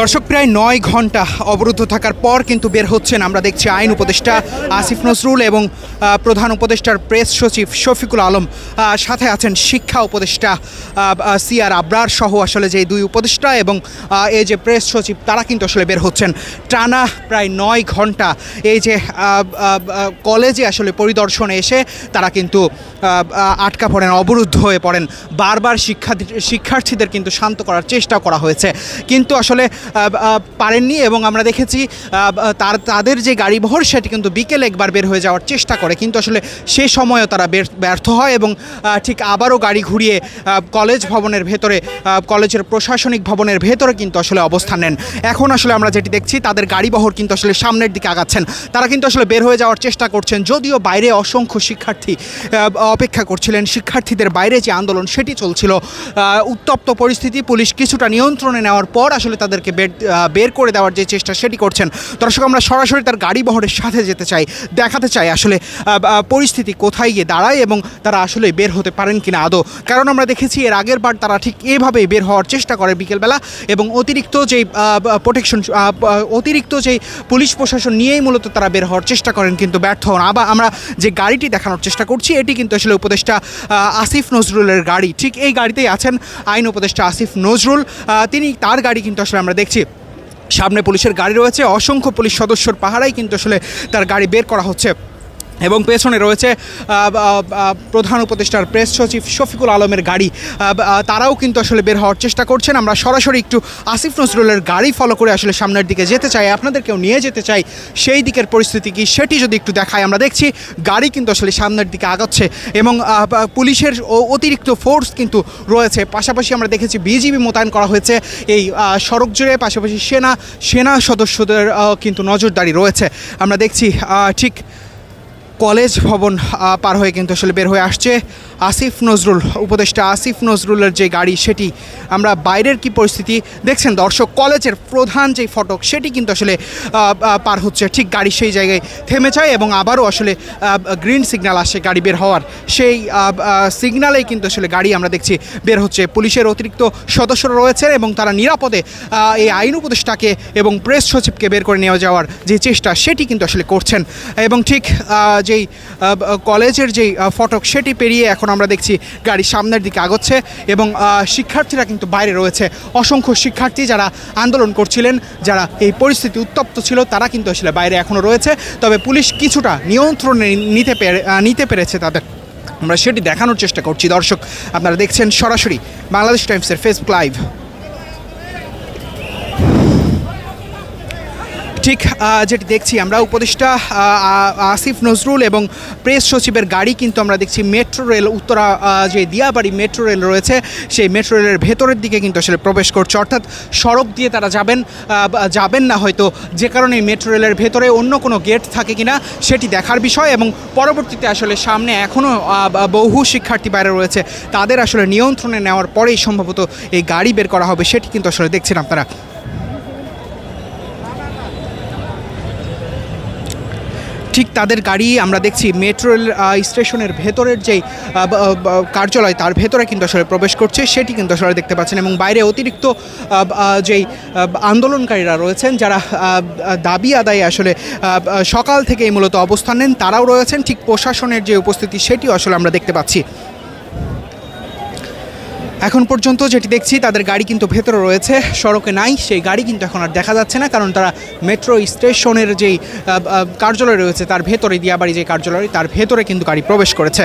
দর্শক, প্রায় নয় ঘণ্টা অবরুদ্ধ থাকার পর কিন্তু বের হচ্ছেন আমরা দেখছি আইন উপদেষ্টা আসিফ নজরুল এবং প্রধান উপদেষ্টার প্রেস সচিব শফিকুল আলম সাথে আছেন শিক্ষা উপদেষ্টা সি আর আবরার সহ আসলে যে দুই উপদেষ্টা এবং এই যে প্রেস সচিব তারা কিন্তু আসলে বের হচ্ছেন। টানা প্রায় নয় ঘণ্টা এই যে কলেজে আসলে পরিদর্শনে এসে তারা কিন্তু আটকা পড়েন, অবরুদ্ধ হয়ে পড়েন। বারবার শিক্ষার্থী শিক্ষার্থীদের কিন্তু শান্ত করার চেষ্টা করা হয়েছে। কিন্তু আসলে পারেননি এবং আমরা দেখেছি তার, তাদের যে গাড়িবহর সেটি কিন্তু বিকেলে একবার বের হয়ে যাওয়ার চেষ্টা করে। কিন্তু আসলে সে সময়ও তারা ব্যর্থ হয় এবং ঠিক আবারও গাড়ি ঘুরিয়ে কলেজ ভবনের ভেতরে কলেজের প্রশাসনিক ভবনের ভেতরে কিন্তু আসলে অবস্থান নেন। এখন আসলে আমরা যেটি দেখছি, তাদের গাড়িবহর কিন্তু আসলে সামনের দিকে আগাচ্ছেন। তারা কিন্তু আসলে বের হয়ে যাওয়ার চেষ্টা করছেন, যদিও বাইরে অসংখ্য শিক্ষার্থী অপেক্ষা করছিলেন। শিক্ষার্থীদের বাইরে যে আন্দোলন, সেটি চলছিল। উত্তপ্ত পরিস্থিতি, পুলিশ কিছুটা নিয়ন্ত্রণে নেওয়ার পর আসলে তাদেরকে বের বের করে দেওয়ার যে চেষ্টা সেটি করছেন। দর্শক, আমরা সরাসরি তার গাড়ি বহরের সাথে যেতে চাই, দেখাতে চাই আসলে পরিস্থিতি কোথায় গিয়ে দাঁড়ায় এবং তারা আসলে বের হতে পারেন কিনা আদৌ। কারণ আমরা দেখেছি এর আগের বার তারা ঠিক এভাবেই বের হওয়ার চেষ্টা করে বিকেলবেলা এবং অতিরিক্ত যেই প্রোটেকশন অতিরিক্ত যেই পুলিশ প্রশাসন নিয়েই মূলত তারা বের হওয়ার চেষ্টা করেন কিন্তু ব্যর্থ হন। আবার আমরা যে গাড়িটি দেখানোর চেষ্টা করছি, এটি কিন্তু আসলে উপদেষ্টা আসিফ নজরুলের গাড়ি। ঠিক এই গাড়িতেই আছেন আইন উপদেষ্টা আসিফ নজরুল। তিনি তার গাড়ি কিন্তু আসলে আমরা দেখছি, সামনে পুলিশের গাড়ি রয়েছে, অসংখ্য পুলিশ সদস্যর পাহারাই কিন্তু আসলে তার গাড়ি বের করা হচ্ছে। এবং পেছনে রয়েছে প্রধান উপদেষ্টার প্রেস সচিব শফিকুল আলমের গাড়ি। তারাও কিন্তু আসলে বের হওয়ার চেষ্টা করছেন। আমরা সরাসরি একটু আসিফ নজরুলের গাড়ি ফলো করে আসলে সামনের দিকে যেতে চাই। আপনাদেরকেও নিয়ে যেতে চাই। সেই দিকের পরিস্থিতি কি সেটি যদি একটু দেখায় আমরা দেখছি গাড়ি কিন্তু আসলে সামনের দিকে আগাচ্ছে এবং পুলিশের অতিরিক্ত ফোর্স কিন্তু রয়েছে। পাশাপাশি আমরা দেখেছি বিজিবি মোতায়েন করা হয়েছে। এই সড়ক জুড়ে পাশাপাশি সেনা সেনা সদস্যদের কিন্তু নজরদারি রয়েছে। আমরা দেখছি ঠিক কলেজ ভবন পার হয়ে কিন্তু আসলে বের হয়ে আসছে আসিফ নজরুল উপদেষ্টা আসিফ নজরুলের যে গাড়ি সেটি। আমরা বাইরের কি পরিস্থিতি দেখছেন? দর্শক কলেজের প্রধান যে ফটক সেটি কিন্তু আসলে পার হচ্ছে। ঠিক গাড়ি সেই জায়গায় থেমে যায় এবং আবারও আসলে গ্রিন সিগন্যাল আসে গাড়ি বের হওয়ার। সেই সিগন্যালেই কিন্তু আসলে গাড়ি আমরা দেখছি বের হচ্ছে। পুলিশের অতিরিক্ত সদস্যরা রয়েছে এবং তারা নিরাপদে এই আইন উপদেষ্টাকে এবং প্রেস সচিবকে বের করে নিয়ে যাওয়ার যে চেষ্টা সেটি কিন্তু আসলে করছেন। এবং ঠিক আহ, যেই কলেজের যেই ফটক সেটি পেরিয়ে এখন আমরা দেখছি গাড়ি সামনের দিকে আগোচ্ছে এবং শিক্ষার্থীরা কিন্তু বাইরে রয়েছে। অসংখ্য শিক্ষার্থী যারা আন্দোলন করছিলেন, যারা এই পরিস্থিতি উত্তপ্ত ছিল, তারা কিন্তু আসলে বাইরে এখনও রয়েছে। তবে পুলিশ কিছুটা নিয়ন্ত্রণে নিতে পেরে নিতে পেরেছে তাদের। আমরা সেটি দেখানোর চেষ্টা করছি। দর্শক, আপনারা দেখছেন সরাসরি বাংলাদেশ টাইমসের ফেসবুক লাইভ ঠিক যেটি দেখছি, আমরা উপদেষ্টা আসিফ নজরুল এবং প্রেস সচিবের গাড়ি কিন্তু আমরা দেখছি মেট্রো রেল উত্তরা যে দিয়াবাড়ি মেট্রো রেল রয়েছে, সেই মেট্রো রেলের ভেতরের দিকে কিন্তু আসলে প্রবেশ করছে। অর্থাৎ সড়ক দিয়ে তারা যাবেন যাবেন না হয়তো, যে কারণে মেট্রো রেলের ভেতরে অন্য কোনো গেট থাকে কিনা, সেটি দেখার বিষয় এবং পরবর্তীতে আসলে সামনে এখনও বহু শিক্ষার্থী বাইরে রয়েছে, তাদের আসলে নিয়ন্ত্রণে নেওয়ার পরেই সম্ভবত এই গাড়ি বের করা হবে, সেটি কিন্তু আসলে দেখছেন আপনারা। ঠিক তাদের গাড়ি আমরা দেখছি মেট্রো স্টেশনের ভেতরের যেই কার্যালয়, তার ভেতরে কিন্তু আসলে প্রবেশ করছে, সেটি কিন্তু আসলে দেখতে পাচ্ছেন। এবং বাইরে অতিরিক্ত যেই আন্দোলনকারীরা রয়েছেন, যারা দাবি আদায়ে আসলে সকাল থেকেই মূলত অবস্থান নেন, তারাও রয়েছেন। ঠিক প্রশাসনের যে উপস্থিতি, সেটিও আসলে আমরা দেখতে পাচ্ছি। এখন পর্যন্ত যেটি দেখছি, তাদের গাড়ি কিন্তু ভেতরে রয়েছে, সড়কে নাই, সেই গাড়ি কিন্তু এখন আর দেখা যাচ্ছে না, কারণ তারা মেট্রো স্টেশনের যেই কার্যালয় রয়েছে, তার ভেতরে দিয়াবাড়ি যে কার্যালয়, তার ভেতরে কিন্তু গাড়ি প্রবেশ করেছে।